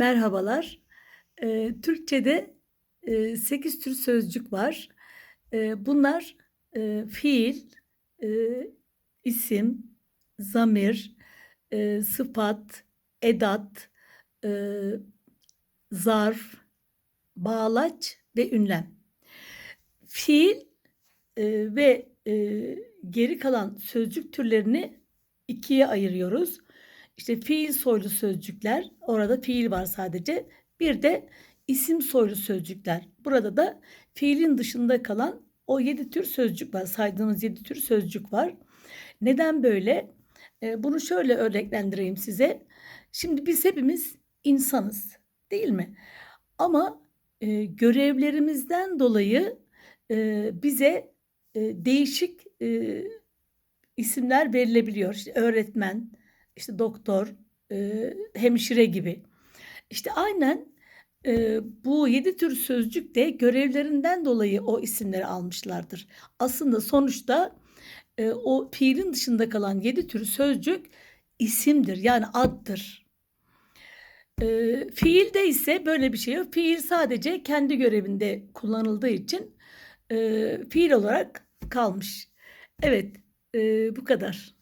Merhabalar. Eee, Türkçede, eee, 8 tür sözcük var. Eee, bunlar, eee, fiil, eee, isim, zamir, eee, sıfat, edat, eee, zarf, bağlaç ve ünlem. Fiil, eee, ve, eee, geri kalan sözcük türlerini 2'ye ayırıyoruz. İşte, fiil soylu sözcükler, orada fiil var sadece. Bir de isim soylu sözcükler. Burada da fiilin dışında kalan o 7 tür sözcük var. Saydığımız 7 tür sözcük var. Neden böyle? Eee, bunu şöyle örneklendireyim size. Şimdi biz hepimiz insanız, değil mi? Ama, eee, görevlerimizden dolayı, eee, bize, eee, değişik, eee, isimler verilebiliyor. İşte, öğretmen, işte, doktor, eee, hemşire gibi. İşte, aynen, eee, bu 7 tür sözcük de görevlerinden dolayı o isimleri almışlardır. Aslında sonuçta, eee, o fiilin dışında kalan 7 tür sözcük isimdir, yani addır. Eee, fiilde ise böyle bir şey yok. Fiil sadece kendi görevinde kullanıldığı için, eee, fiil olarak kalmış. Evet, eee, bu kadar.